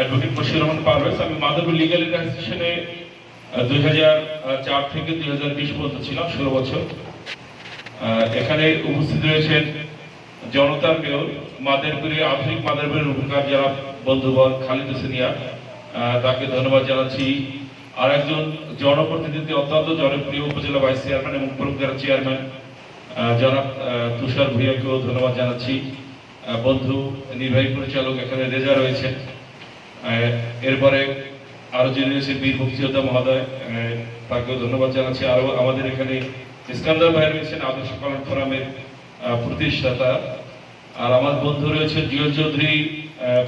Advocate Bashir Rahman Parvez, আমি Madhabpur legal অ্যাসোসিয়েশনে দুই হাজার চার থেকে দুই হাজার বিশ পর্যন্ত ছিলাম, ষোলো বছর। এখানে উপস্থিত রয়েছেন জনতার মেয়র মাদারপুরে আধুনিক মাদারপুরের উপকার যারা বন্ধুবর খালিদ হোসেনিয়া তাকে ধন্যবাদ জানাচ্ছি। আর একজন জনপ্রতিনিধি, অত্যন্ত জনপ্রিয় উপজেলা ভাইস চেয়ারম্যান এবং প্রজ্ঞার চেয়ারম্যান জনাব তুষার ভূঁইয়াকেও ধন্যবাদ জানাচ্ছি। বন্ধু, নির্বাহী পরিচালক এখানে রেজা রয়েছেন। এরপরে আরও যিনি রয়েছেন বীর মুক্তিযোদ্ধা মহোদয় তাকেও ধন্যবাদ জানাচ্ছি। আরও আমাদের এখানে ইস্কান্দার ভাই রয়েছেন, আদর্শ কল্যাণ ফোরামের প্রতিষ্ঠাতা। আর আমার বন্ধু রয়েছে জিও চৌধুরী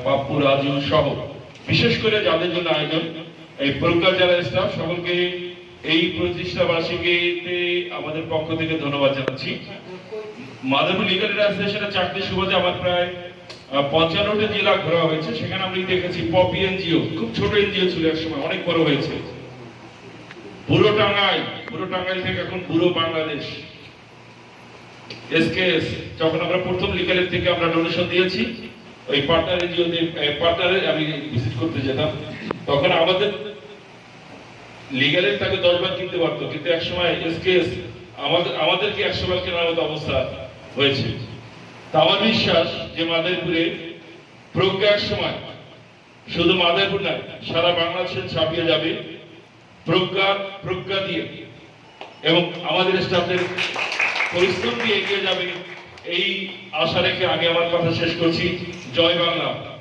পাপ্পু রাজু সহ। বিশেষ করে যাদের জন্য আয়োজন, এই প্রজ্ঞা যারা স্টাফ সকলকে এই প্রতিষ্ঠা বার্ষিকীতে আমাদের পক্ষ থেকে ধন্যবাদ জানাচ্ছি। মাদারপুর লিগাল অ্যাসোসিয়েশনের চাকরি সুবাদে আমার প্রায় পঞ্চান্নটি জেলা ঘোরা হয়েছে। সেখানে আমি দেখেছি পপি এনজিও, খুব ছোট এনজিও ছিল এক সময়, অনেক বড় হয়েছে। বুড়ো টাঙ্গাই বুড়ো টাঙ্গাইল থেকে এখন বুড়ো বাংলাদেশ। এসকেএস, যখন আমরা প্রথম লিগালের থেকে আমরা ডোনেশন দিয়েছি, ওই পার্টনার পার্টনারে আমি ভিজিট করতে যেতাম। তখন আমাদের লিগালের তাকে দশ বার কিনতে পারতো, কিন্তু এক সময় এসকেএস আমাদের আমাদেরকে একশো বার কেনার মতো অবস্থা হয়েছে। তা আমার বিশ্বাস যে মাদারপুরে প্রজ্ঞার সময়, শুধু মাদারপুর না সারা বাংলাদেশে ছাপিয়ে যাবে প্রজ্ঞা প্রজ্ঞা দিয়ে। এবং আমাদের স্টাফদের পরিশ্রম দিয়ে এগিয়ে যাবে, এই আশা রেখে আমি আমার কথা শেষ করছি। জয় বাংলা।